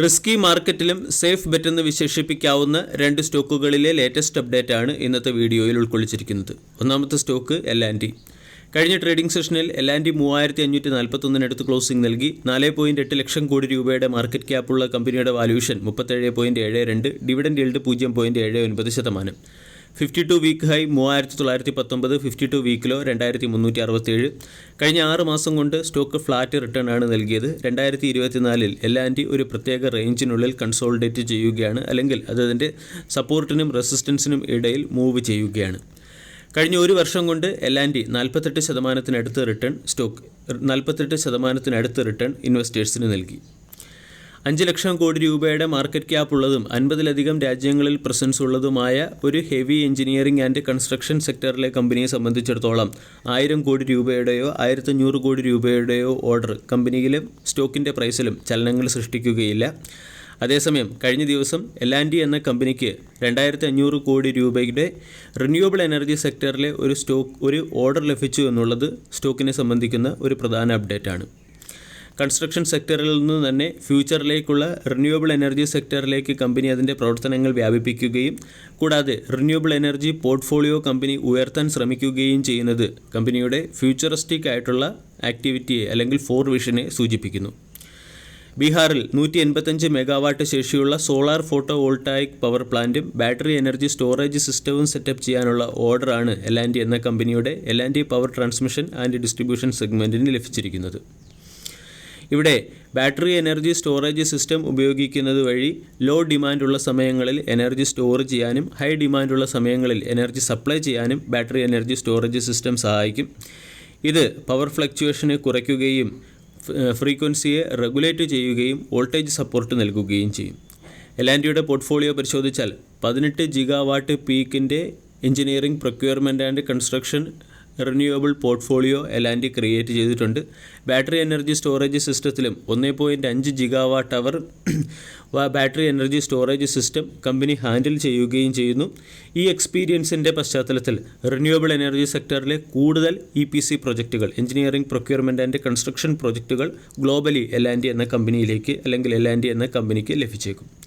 Risky മാർക്കറ്റിലും safe bet എന്ന് വിശേഷിപ്പിക്കാവുന്ന രണ്ട് സ്റ്റോക്കുകളിലെ latest update ആണ് ഇന്നത്തെ വീഡിയോയിൽ ഉൾക്കൊള്ളിച്ചിരിക്കുന്നത്. ഒന്നാമത്തെ സ്റ്റോക്ക് എൽ ആൻഡ് കഴിഞ്ഞ ട്രേഡിംഗ് സെഷനിൽ എൽ ആൻഡ് മൂവായിരത്തി അഞ്ഞൂറ്റി നാൽപ്പത്തൊന്നിനടുത്ത് ക്ലോസിംഗ് നൽകി. നാല് പോയിന്റ് എട്ട് ലക്ഷം കോടി രൂപയുടെ മാർക്കറ്റ് ക്യാപ്പുള്ള കമ്പനിയുടെ വാല്യൂഷൻ മുപ്പത്തേഴ് പോയിന്റ് ഏഴ് രണ്ട് ഡിവിഡൻഡ് ഈൽഡ് പൂജ്യം പോയിന്റ് ഏഴ് ഒൻപത് ശതമാനം. ഫിഫ്റ്റി ടു വീക്ക് ഹൈ മൂവായിരത്തി തൊള്ളായിരത്തി പത്തൊമ്പത് ഫിഫ്റ്റി ടു വീക്കിലോ രണ്ടായിരത്തി മുന്നൂറ്റി അറുപത്തേഴ് കഴിഞ്ഞ ആറ് മാസം കൊണ്ട് സ്റ്റോക്ക് ഫ്ലാറ്റ് റിട്ടേൺ ആണ് നൽകിയത്. രണ്ടായിരത്തി ഇരുപത്തിനാലിൽ ആൻഡ് ഒരു പ്രത്യേക റേഞ്ചിനുള്ളിൽ കൺസോൾഡേറ്റ് ചെയ്യുകയാണ് അല്ലെങ്കിൽ അത് അതിന്റെ സപ്പോർട്ടിനും റെസിസ്റ്റൻസിനും ഇടയിൽ മൂവ് ചെയ്യുകയാണ്. കഴിഞ്ഞ ഒരു വർഷം കൊണ്ട് ഡി നാൽപ്പത്തെട്ട് ശതമാനത്തിനടുത്ത് റിട്ടേൺ സ്റ്റോക്ക് നാൽപ്പത്തെട്ട് ശതമാനത്തിനടുത്ത് റിട്ടേൺ ഇൻവെസ്റ്റേഴ്സിന് നൽകി. അഞ്ച് ലക്ഷം കോടി രൂപയുടെ മാർക്കറ്റ് ക്യാപ്പ് ഉള്ളതും അൻപതിലധികം രാജ്യങ്ങളിൽ പ്രസൻസ് ഉള്ളതുമായ ഒരു ഹെവി എഞ്ചിനീയറിംഗ് ആൻഡ് കൺസ്ട്രക്ഷൻ സെക്ടറിലെ കമ്പനിയെ സംബന്ധിച്ചിടത്തോളം ആയിരം കോടി രൂപയുടെയോ ആയിരത്തഞ്ഞൂറ് കോടി രൂപയുടെയോ ഓർഡർ കമ്പനിയിലും സ്റ്റോക്കിന്റെ പ്രൈസിലും ചലനങ്ങൾ സൃഷ്ടിക്കുകയില്ല. അതേസമയം കഴിഞ്ഞ ദിവസം എൽ ആൻഡ് ഡി എന്ന കമ്പനിക്ക് രണ്ടായിരത്തി അഞ്ഞൂറ് കോടി രൂപയുടെ റിന്യൂവബിൾ എനർജി സെക്ടറിലെ ഒരു സ്റ്റോക്ക് ഒരു ഓർഡർ ലഭിച്ചു എന്നുള്ളത് സ്റ്റോക്കിനെ സംബന്ധിക്കുന്ന ഒരു പ്രധാന അപ്ഡേറ്റ് ആണ്. കൺസ്ട്രക്ഷൻ സെക്ടറിൽ നിന്ന് തന്നെ ഫ്യൂച്ചറിലേക്കുള്ള റിന്യൂവബിൾ എനർജി സെക്ടറിലേക്ക് കമ്പനി അതിന്റെ പ്രവർത്തനങ്ങൾ വ്യാപിപ്പിക്കുകയും കൂടാതെ റിന്യൂവബിൾ എനർജി പോർട്ട്ഫോളിയോ കമ്പനി ഉയർത്താൻ ശ്രമിക്കുകയും ചെയ്യുന്നത് കമ്പനിയുടെ ഫ്യൂച്ചറിസ്റ്റിക് ആയിട്ടുള്ള ആക്ടിവിറ്റിയെ അല്ലെങ്കിൽ ഫോർ വിഷനെ സൂചിപ്പിക്കുന്നു. ബീഹാറിൽ നൂറ്റി എൺപത്തഞ്ച് മെഗാവാട്ട് ശേഷിയുള്ള സോളാർ ഫോട്ടോ വോൾട്ടായിക് പവർ പ്ലാന്റും ബാറ്ററി എനർജി സ്റ്റോറേജ് സിസ്റ്റവും സെറ്റപ്പ് ചെയ്യാനുള്ള ഓർഡറാണ് എൽ എന്ന കമ്പനിയുടെ L power transmission and distribution സെഗ്മെന്റിന് ലഭിച്ചിരിക്കുന്നത്. ഇവിടെ ബാറ്ററി എനർജി സ്റ്റോറേജ് സിസ്റ്റം ഉപയോഗിക്കുന്നത് വഴി ലോ ഡിമാൻഡുള്ള സമയങ്ങളിൽ എനർജി സ്റ്റോർ ചെയ്യാനും ഹൈ ഡിമാൻഡുള്ള സമയങ്ങളിൽ എനർജി സപ്ലൈ ചെയ്യാനും ബാറ്ററി എനർജി സ്റ്റോറേജ് സിസ്റ്റം സഹായിക്കും. ഇത് പവർ ഫ്ലക്ച്വേഷനെ കുറയ്ക്കുകയും ഫ്രീക്വൻസിയെ റെഗുലേറ്റ് ചെയ്യുകയും വോൾട്ടേജ് സപ്പോർട്ട് നൽകുകയും ചെയ്യും. എലാൻഡിയുടെ പോർട്ട്ഫോളിയോ പരിശോധിച്ചാൽ പതിനെട്ട് gigawatt പീക്കിന്റെ engineering procurement and construction renewable portfolio L and T create ചെയ്തിട്ടുണ്ട്. ബാറ്ററി എനർജി സ്റ്റോറേജ് സിസ്റ്റത്തിലും ഒന്നേ പോയിന്റ് അഞ്ച് gigawatt hour battery energy storage system company handle ചെയ്യുകയും ചെയ്യുന്നു. ഈ എക്സ്പീരിയൻസിന്റെ പശ്ചാത്തലത്തിൽ റിന്യൂവബിൾ എനർജി സെക്ടറിലെ കൂടുതൽ ഇ പി സി പ്രൊജക്റ്റുകൾ എഞ്ചിനീയറിംഗ് പ്രൊക്യൂർമെന്റ് ആൻഡ് കൺസ്ട്രക്ഷൻ പ്രൊജക്റ്റുകൾ ഗ്ലോബലി എലാൻഡി എന്ന കമ്പനിയിലേക്ക് അല്ലെങ്കിൽ എലാൻഡി എന്ന കമ്പനിക്ക് ലഭിച്ചേക്കും.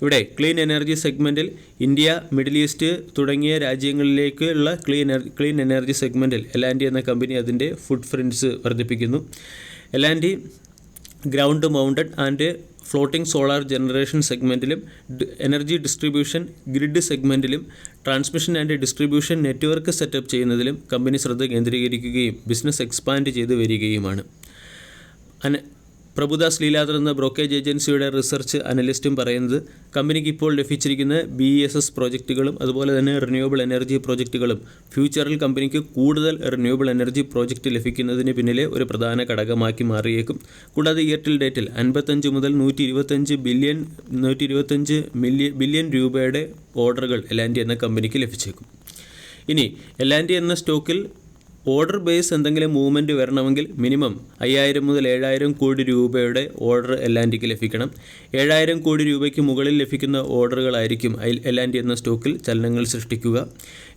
ഇവിടെ ക്ലീൻ എനർജി സെഗ്മെന്റിൽ ഇന്ത്യ മിഡിൽ ഈസ്റ്റ് തുടങ്ങിയ രാജ്യങ്ങളിലേക്കുള്ള ക്ലീൻ ക്ലീൻ എനർജി സെഗ്മെന്റിൽ എലാൻഡി എന്ന കമ്പനി അതിന്റെ ഫുഡ് പ്രിന്റ്സ് വർദ്ധിപ്പിക്കുന്നു. L and T ground mounted and floating solar generation സെഗ്മെന്റിലും energy distribution grid സെഗ്മെന്റിലും transmission and distribution network setup ചെയ്യുന്നതിലും കമ്പനി ശ്രദ്ധ കേന്ദ്രീകരിക്കുകയും ബിസിനസ് എക്സ്പാൻഡ് ചെയ്ത് വരികയുമാണ്. പ്രഭുദാസ് ലീലാദർ എന്ന ബ്രോക്കേജ് ഏജൻസിയുടെ റിസർച്ച് അനലിസ്റ്റും പറയുന്നത് കമ്പനിക്ക് ഇപ്പോൾ ലഭിച്ചിരിക്കുന്ന ബി എസ് എസ് പ്രോജക്റ്റുകളും അതുപോലെ തന്നെ റിന്യൂവബിൾ എനർജി പ്രോജക്റ്റുകളും ഫ്യൂച്ചറിൽ കമ്പനിക്ക് കൂടുതൽ റിന്യൂവബിൾ എനർജി പ്രോജക്റ്റ് ലഭിക്കുന്നതിന് പിന്നിലെ ഒരു പ്രധാന ഘടകമാക്കി മാറിയേക്കും. കൂടാതെ ഇയർ ടിൽ ഡേറ്റിൽ അൻപത്തഞ്ച് മുതൽ നൂറ്റി ഇരുപത്തഞ്ച് ബില്യൺ നൂറ്റി ഇരുപത്തഞ്ച് മില്യൺ ബില്യൺ രൂപയുടെ ഓർഡറുകൾ എലാൻഡി എന്ന കമ്പനിക്ക് ലഭിച്ചേക്കും. ഇനി എലാൻഡി എന്ന സ്റ്റോക്കിൽ ഓർഡർ ബേസ് എന്തെങ്കിലും മൂവ്മെന്റ് വരണമെങ്കിൽ മിനിമം അയ്യായിരം മുതൽ ഏഴായിരം കോടി രൂപയുടെ ഓർഡർ എൽ ആൻഡ് ഡിക്ക് ലഭിക്കണം. ഏഴായിരം കോടി രൂപയ്ക്ക് മുകളിൽ ലഭിക്കുന്ന ഓർഡറുകളായിരിക്കും എൽ ആൻഡ് എന്ന സ്റ്റോക്കിൽ ചലനങ്ങൾ സൃഷ്ടിക്കുക.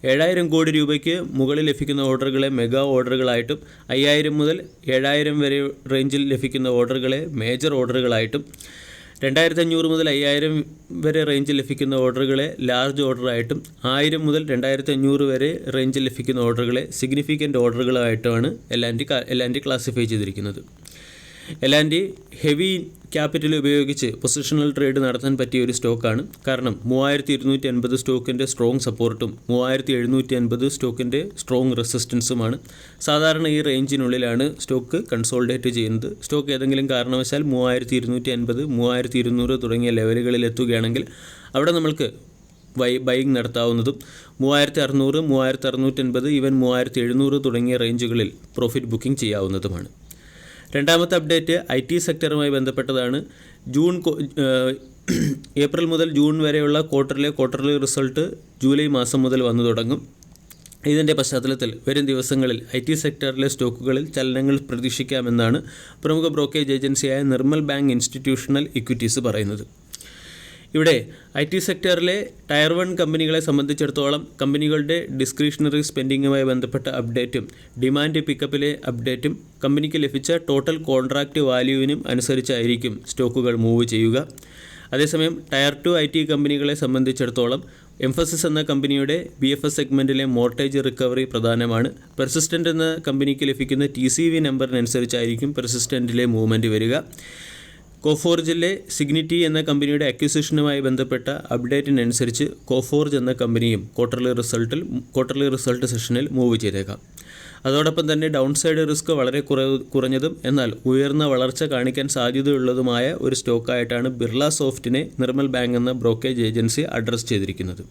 ഏഴായിരം കോടി രൂപയ്ക്ക് മുകളിൽ ലഭിക്കുന്ന ഓർഡറുകളെ മെഗാ ഓർഡറുകളായിട്ടും അയ്യായിരം മുതൽ ഏഴായിരം വരെ റേഞ്ചിൽ ലഭിക്കുന്ന ഓർഡറുകളെ മേജർ ഓർഡറുകളായിട്ടും രണ്ടായിരത്തി അഞ്ഞൂറ് മുതൽ അയ്യായിരം വരെ റേഞ്ചിൽ ലഭിക്കുന്ന ഓർഡറുകളെ ലാർജ് ഓർഡറായിട്ടും ആയിരം മുതൽ രണ്ടായിരത്തി അഞ്ഞൂറ് വരെ റേഞ്ചിൽ ലഭിക്കുന്ന ഓർഡറുകളെ സിഗ്നിഫിക്കന്റ് ഓർഡറുകളായിട്ടുമാണ് എല്ലാന്റെ എല്ലാന്റെ ക്ലാസിഫൈ ചെയ്തിരിക്കുന്നത്. എൽ ഹെവി ക്യാപിറ്റൽ ഉപയോഗിച്ച് പൊസിഷണൽ ട്രേഡ് നടത്താൻ പറ്റിയ ഒരു സ്റ്റോക്കാണ് കാരണം മൂവായിരത്തി ഇരുന്നൂറ്റി അൻപത് സ്റ്റോക്കിന്റെ സ്ട്രോങ് സപ്പോർട്ടും മൂവായിരത്തി എഴുന്നൂറ്റി അൻപത് സ്റ്റോക്കിന്റെ സ്ട്രോങ് റെസിസ്റ്റൻസുമാണ് സാധാരണ ഈ റേഞ്ചിനുള്ളിലാണ് സ്റ്റോക്ക് കൺസോൾഡേറ്റ് ചെയ്യുന്നത്. സ്റ്റോക്ക് ഏതെങ്കിലും കാരണവശാൽ മൂവായിരത്തി ഇരുന്നൂറ്റി അൻപത് മൂവായിരത്തി ഇരുന്നൂറ് തുടങ്ങിയ ലെവലുകളിൽ എത്തുകയാണെങ്കിൽ അവിടെ നമ്മൾക്ക് ബൈ ബൈങ് നടത്താവുന്നതും മൂവായിരത്തി അറുന്നൂറ് മൂവായിരത്തി അറുന്നൂറ്റൻപത് ഈവൻ മൂവായിരത്തി എഴുന്നൂറ് തുടങ്ങിയ റേഞ്ചുകളിൽ പ്രോഫിറ്റ് ബുക്കിംഗ് ചെയ്യാവുന്നതുമാണ്. രണ്ടാമത്തെ അപ്ഡേറ്റ് ഐ ടി സെക്ടറുമായി ബന്ധപ്പെട്ടതാണ്. ജൂൺ ഏപ്രിൽ മുതൽ ജൂൺ വരെയുള്ള ക്വാർട്ടറിലെ ക്വാർട്ടർലി റിസൾട്ട് ജൂലൈ മാസം മുതൽ വന്നു തുടങ്ങും. ഇതിന്റെ പശ്ചാത്തലത്തിൽ വരും ദിവസങ്ങളിൽ ഐ ടി സെക്ടറിലെ സ്റ്റോക്കുകളിൽ ചലനങ്ങൾ പ്രതീക്ഷിക്കാമെന്നാണ് പ്രമുഖ ബ്രോക്കേജ് ഏജൻസിയായ നിർമ്മൽ ബാങ്ക് ഇൻസ്റ്റിറ്റ്യൂഷണൽ ഇക്വിറ്റീസ് പറയുന്നത്. ഇവിടെ ഐ ടി സെക്ടറിലെ ടയർ വൺ കമ്പനികളെ സംബന്ധിച്ചിടത്തോളം കമ്പനികളുടെ ഡിസ്ക്രിഷണറി സ്പെൻഡിങ്ങുമായി ബന്ധപ്പെട്ട അപ്ഡേറ്റും ഡിമാൻഡ് പിക്കപ്പിലെ അപ്ഡേറ്റും കമ്പനിക്ക് ലഭിച്ച ടോട്ടൽ കോൺട്രാക്റ്റ് വാല്യൂവിനും അനുസരിച്ചായിരിക്കും സ്റ്റോക്കുകൾ മൂവ് ചെയ്യുക. അതേസമയം ടയർ ടു ഐ ടി കമ്പനികളെ സംബന്ധിച്ചിടത്തോളം എംഫസിസ് എന്ന കമ്പനിയുടെ ബി എഫ് എസ് സെഗ്മെന്റിലെ മോർട്ടേജ് റിക്കവറി പ്രധാനമാണ്. പെർസിസ്റ്റന്റ് എന്ന കമ്പനിക്ക് ലഭിക്കുന്ന ടി സി വി നമ്പറിനനുസരിച്ചായിരിക്കും പെർസിസ്റ്റന്റിലെ മൂവ്മെന്റ് വരിക. കോഫോർജിലെ സിഗ്നിറ്റി എന്ന കമ്പനിയുടെ അക്വിസിഷനുമായി ബന്ധപ്പെട്ട അപ്ഡേറ്റിനനുസരിച്ച് കോഫോർജ് എന്ന കമ്പനിയും ക്വാർട്ടർലി റിസൾട്ടിൽ ക്വാർട്ടർലി റിസൾട്ട് സെഷനിൽ മൂവ് ചെയ്തേക്കാം. അതോടൊപ്പം തന്നെ ഡൗൺ സൈഡ് റിസ്ക് വളരെ കുറ കുറഞ്ഞതും എന്നാൽ ഉയർന്ന വളർച്ച കാണിക്കാൻ സാധ്യതയുള്ളതുമായ ഒരു സ്റ്റോക്കായിട്ടാണ് ബിർള സോഫ്റ്റിനെ നിർമ്മൽ ബാങ്ക് എന്ന ബ്രോക്കേജ് ഏജൻസി അഡ്രസ്സ് ചെയ്തിരിക്കുന്നത്.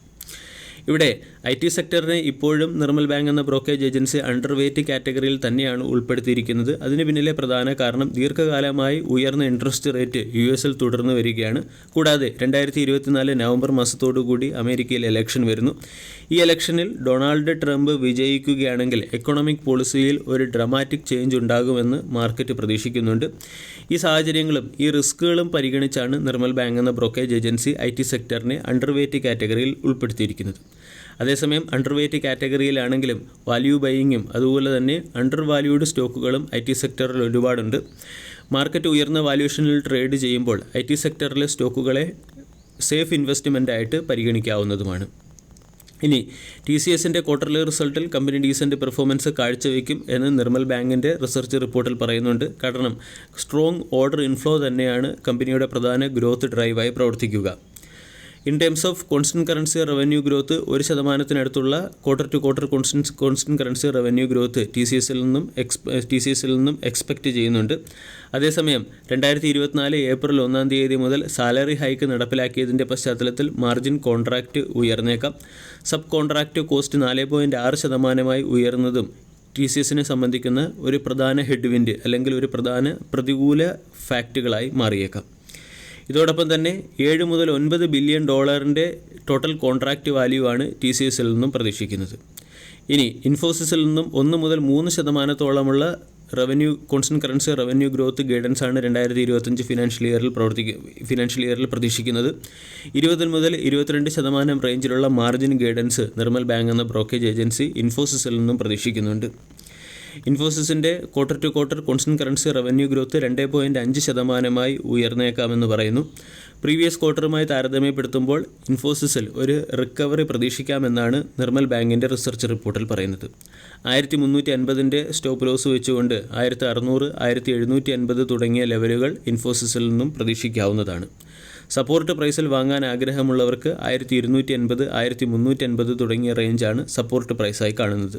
ഇവിടെ ഐ ടി സെക്ടറിനെ ഇപ്പോഴും നിർമ്മൽ ബാങ്ക് എന്ന ബ്രോക്കേജ് ഏജൻസി അണ്ടർ വെയ്റ്റ് കാറ്റഗറിയിൽ തന്നെയാണ് ഉൾപ്പെടുത്തിയിരിക്കുന്നത്. അതിന് പിന്നിലെ പ്രധാന കാരണം ദീർഘകാലമായി ഉയർന്ന ഇൻട്രസ്റ്റ് റേറ്റ് യു എസിൽ തുടർന്നു വരികയാണ്. കൂടാതെ രണ്ടായിരത്തി ഇരുപത്തിനാല് നവംബർ മാസത്തോടുകൂടി അമേരിക്കയിൽ ഇലക്ഷൻ വരുന്നു. ഈ ഇലക്ഷനിൽ ഡൊണാൾഡ് ട്രംപ് വിജയിക്കുകയാണെങ്കിൽ എക്കണോമിക് പോളിസിയിൽ ഒരു ഡ്രമാറ്റിക് ചേഞ്ച് ഉണ്ടാകുമെന്ന് മാർക്കറ്റ് പ്രതീക്ഷിക്കുന്നുണ്ട്. ഈ സാഹചര്യങ്ങളും ഈ റിസ്കുകളും പരിഗണിച്ചാണ് നിർമ്മൽ ബാങ്ക് എന്ന ബ്രോക്കേജ് ഏജൻസി ഐ ടി സെക്ടറിനെ അണ്ടർവെയ്റ്റ് കാറ്റഗറിയിൽ ഉൾപ്പെടുത്തിയിരിക്കുന്നത്. അതേസമയം അണ്ടർ വെയ്റ്റ് കാറ്റഗറിയിലാണെങ്കിലും വാല്യൂ ബൈയിങ്ങും അതുപോലെ തന്നെ അണ്ടർ വാല്യൂഡ് സ്റ്റോക്കുകളും ഐ ടി സെക്ടറിൽ ഒരുപാടുണ്ട്. മാർക്കറ്റ് ഉയർന്ന വാല്യൂഷനിൽ ട്രേഡ് ചെയ്യുമ്പോൾ ഐ ടി സെക്ടറിലെ സ്റ്റോക്കുകളെ സേഫ് ഇൻവെസ്റ്റ്മെന്റായിട്ട് പരിഗണിക്കാവുന്നതുമാണ്. ഇനി ടി സി എസിന്റെ ക്വാർട്ടർലി റിസൾട്ടിൽ കമ്പനി ഡീസന്റ് പെർഫോമൻസ് കാഴ്ചവെക്കും എന്ന് നിർമ്മൽ ബാങ്കിന്റെ റിസർച്ച് റിപ്പോർട്ടിൽ പറയുന്നുണ്ട്. കാരണം സ്ട്രോങ് ഓർഡർ ഇൻഫ്ലോ തന്നെയാണ് കമ്പനിയുടെ പ്രധാന ഗ്രോത്ത് ഡ്രൈവായി പ്രവർത്തിക്കുക. In terms of constant currency revenue growth ഒരു ശതമാനത്തിനടുത്തുള്ള quarter to quarter constants constant currency revenue growth T C എസിൽ നിന്നും എക്സ് ടി സി എസിൽ നിന്നും എക്സ്പെക്റ്റ് ചെയ്യുന്നുണ്ട്. അതേസമയം രണ്ടായിരത്തി ഇരുപത്തിനാല് ഏപ്രിൽ ഒന്നാം തീയതി മുതൽ സാലറി ഹൈക്ക് നടപ്പിലാക്കിയതിന്റെ പശ്ചാത്തലത്തിൽ മാർജിൻ കോൺട്രാക്റ്റ് ഉയർന്നേക്കാം. സബ് കോൺട്രാക്റ്റ് കോസ്റ്റ് നാല് പോയിന്റ് ആറ് ശതമാനമായി ഉയർന്നതും ടി സി എസിനെ സംബന്ധിക്കുന്ന ഒരു പ്രധാന ഹെഡ്വിൻഡ് അല്ലെങ്കിൽ ഒരു പ്രധാന പ്രതികൂല ഫാക്റ്റുകളായി മാറിയേക്കാം. ഇതോടൊപ്പം തന്നെ ഏഴ് മുതൽ ഒൻപത് ബില്യൺ ഡോളറിന്റെ ടോട്ടൽ കോൺട്രാക്റ്റ് വാല്യൂ ആണ് ടി സി എസിൽ നിന്നും പ്രതീക്ഷിക്കുന്നത്. ഇനി ഇൻഫോസിസിൽ നിന്നും ഒന്ന് മുതൽ മൂന്ന് ശതമാനത്തോളമുള്ള revenue constant currency revenue growth guidance ആണ് രണ്ടായിരത്തി ഇരുപത്തഞ്ച് ഫിനാൻഷ്യൽ ഇയറിൽ പ്രവർത്തിക്കുക ഫിനാൻഷ്യൽ ഇയറിൽ പ്രതീക്ഷിക്കുന്നത്. ഇരുപതിൽ മുതൽ ഇരുപത്തിരണ്ട് ശതമാനം റേഞ്ചിലുള്ള മാർജിൻ ഗൈഡൻസ് നിർമ്മൽ ബാങ്ക് എന്ന ബ്രോക്കേജ് ഏജൻസി ഇൻഫോസിസിൽ നിന്നും പ്രതീക്ഷിക്കുന്നുണ്ട്. ഇൻഫോസിസിന്റെ quarter to quarter constant currency revenue growth രണ്ട് പോയിന്റ് അഞ്ച് ശതമാനമായി ഉയർന്നേക്കാമെന്ന് പറയുന്നു. പ്രീവിയസ് ക്വാർട്ടറുമായി താരതമ്യപ്പെടുത്തുമ്പോൾ ഇൻഫോസിസിൽ ഒരു റിക്കവറി പ്രതീക്ഷിക്കാമെന്നാണ് നിർമ്മൽ ബാങ്കിന്റെ റിസർച്ച് റിപ്പോർട്ടിൽ പറയുന്നത്. ആയിരത്തി മുന്നൂറ്റി അൻപതിന്റെ സ്റ്റോപ്പ് ലോസ് വെച്ചുകൊണ്ട് ആയിരത്തി അറുന്നൂറ് ആയിരത്തി എഴുന്നൂറ്റി അൻപത് തുടങ്ങിയ ലെവലുകൾ ഇൻഫോസിസിൽ നിന്നും പ്രതീക്ഷിക്കാവുന്നതാണ്. സപ്പോർട്ട് പ്രൈസിൽ വാങ്ങാൻ ആഗ്രഹമുള്ളവർക്ക് ആയിരത്തി ഇരുന്നൂറ്റി അൻപത് ആയിരത്തി മുന്നൂറ്റി അൻപത് തുടങ്ങിയ റേഞ്ചാണ് സപ്പോർട്ട് പ്രൈസായി കാണുന്നത്.